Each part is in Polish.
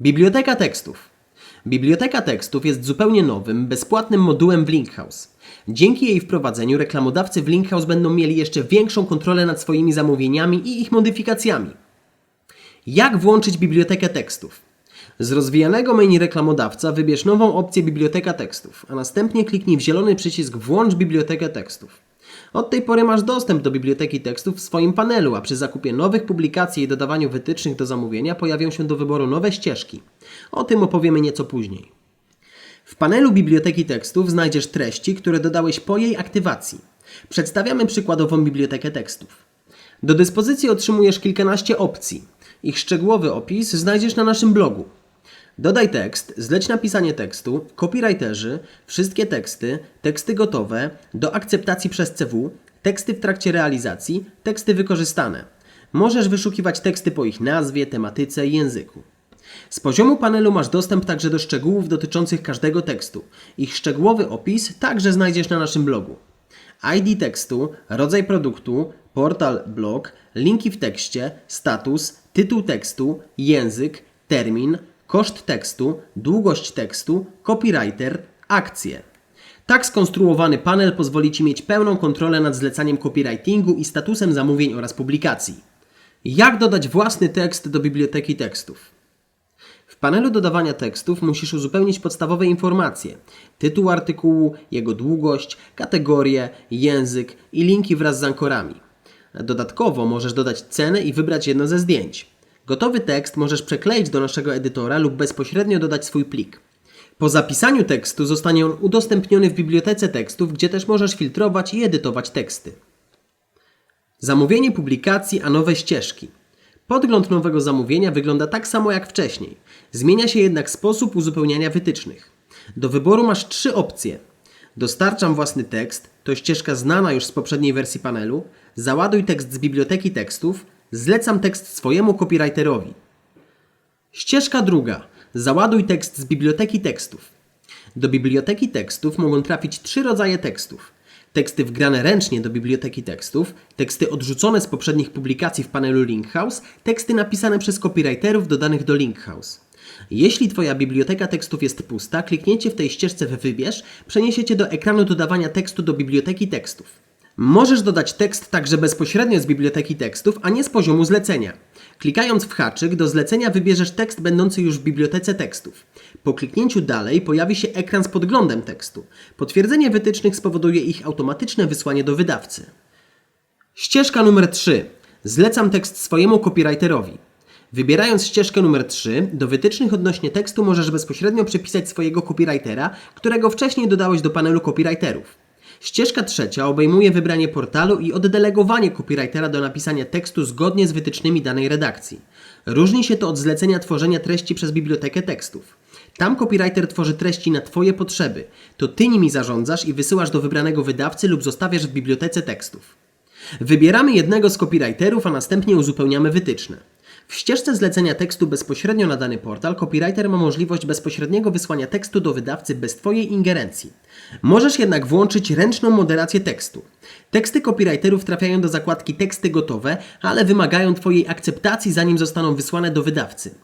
Biblioteka tekstów. Biblioteka tekstów jest zupełnie nowym, bezpłatnym modułem w Linkhouse. Dzięki jej wprowadzeniu reklamodawcy w Linkhouse będą mieli jeszcze większą kontrolę nad swoimi zamówieniami i ich modyfikacjami. Jak włączyć bibliotekę tekstów? Z rozwijanego menu reklamodawca wybierz nową opcję Biblioteka tekstów, a następnie kliknij w zielony przycisk Włącz bibliotekę tekstów. Od tej pory masz dostęp do biblioteki tekstów w swoim panelu, a przy zakupie nowych publikacji i dodawaniu wytycznych do zamówienia pojawią się do wyboru nowe ścieżki. O tym opowiemy nieco później. W panelu Biblioteki Tekstów znajdziesz treści, które dodałeś po jej aktywacji. Przedstawiamy przykładową bibliotekę tekstów. Do dyspozycji otrzymujesz kilkanaście opcji. Ich szczegółowy opis znajdziesz na naszym blogu. Dodaj tekst, zleć napisanie tekstu, copywriterzy, wszystkie teksty, teksty gotowe, do akceptacji przez CW, teksty w trakcie realizacji, teksty wykorzystane. Możesz wyszukiwać teksty po ich nazwie, tematyce i języku. Z poziomu panelu masz dostęp także do szczegółów dotyczących każdego tekstu. Ich szczegółowy opis także znajdziesz na naszym blogu. ID tekstu, rodzaj produktu, portal, blog, linki w tekście, status, tytuł tekstu, język, termin, koszt tekstu, długość tekstu, copywriter, akcje. Tak skonstruowany panel pozwoli Ci mieć pełną kontrolę nad zlecaniem copywritingu i statusem zamówień oraz publikacji. Jak dodać własny tekst do biblioteki tekstów? W panelu dodawania tekstów musisz uzupełnić podstawowe informacje: tytuł artykułu, jego długość, kategorie, język i linki wraz z ankorami. Dodatkowo możesz dodać cenę i wybrać jedno ze zdjęć. Gotowy tekst możesz przekleić do naszego edytora lub bezpośrednio dodać swój plik. Po zapisaniu tekstu zostanie on udostępniony w bibliotece tekstów, gdzie też możesz filtrować i edytować teksty. Zamówienie publikacji, a nowe ścieżki. Podgląd nowego zamówienia wygląda tak samo jak wcześniej. Zmienia się jednak sposób uzupełniania wytycznych. Do wyboru masz trzy opcje. Dostarczam własny tekst, to ścieżka znana już z poprzedniej wersji panelu. Załaduj tekst z biblioteki tekstów. Zlecam tekst swojemu copywriterowi. Ścieżka druga. Załaduj tekst z biblioteki tekstów. Do biblioteki tekstów mogą trafić trzy rodzaje tekstów. Teksty wgrane ręcznie do biblioteki tekstów, teksty odrzucone z poprzednich publikacji w panelu Linkhouse, teksty napisane przez copywriterów dodanych do Linkhouse. Jeśli Twoja biblioteka tekstów jest pusta, kliknięcie w tej ścieżce w Wybierz przeniesie Cię do ekranu dodawania tekstu do biblioteki tekstów. Możesz dodać tekst także bezpośrednio z biblioteki tekstów, a nie z poziomu zlecenia. Klikając w haczyk do zlecenia wybierzesz tekst będący już w bibliotece tekstów. Po kliknięciu dalej pojawi się ekran z podglądem tekstu. Potwierdzenie wytycznych spowoduje ich automatyczne wysłanie do wydawcy. Ścieżka numer 3. Zlecam tekst swojemu copywriterowi. Wybierając ścieżkę numer 3, do wytycznych odnośnie tekstu możesz bezpośrednio przypisać swojego copywritera, którego wcześniej dodałeś do panelu copywriterów. Ścieżka trzecia obejmuje wybranie portalu i oddelegowanie copywritera do napisania tekstu zgodnie z wytycznymi danej redakcji. Różni się to od zlecenia tworzenia treści przez bibliotekę tekstów. Tam copywriter tworzy treści na Twoje potrzeby. To Ty nimi zarządzasz i wysyłasz do wybranego wydawcy lub zostawiasz w bibliotece tekstów. Wybieramy jednego z copywriterów, a następnie uzupełniamy wytyczne. W ścieżce zlecenia tekstu bezpośrednio na dany portal copywriter ma możliwość bezpośredniego wysłania tekstu do wydawcy bez Twojej ingerencji. Możesz jednak włączyć ręczną moderację tekstu. Teksty copywriterów trafiają do zakładki teksty gotowe, ale wymagają Twojej akceptacji zanim zostaną wysłane do wydawcy.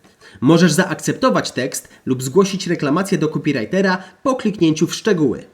Możesz zaakceptować tekst lub zgłosić reklamację do copywritera po kliknięciu w szczegóły.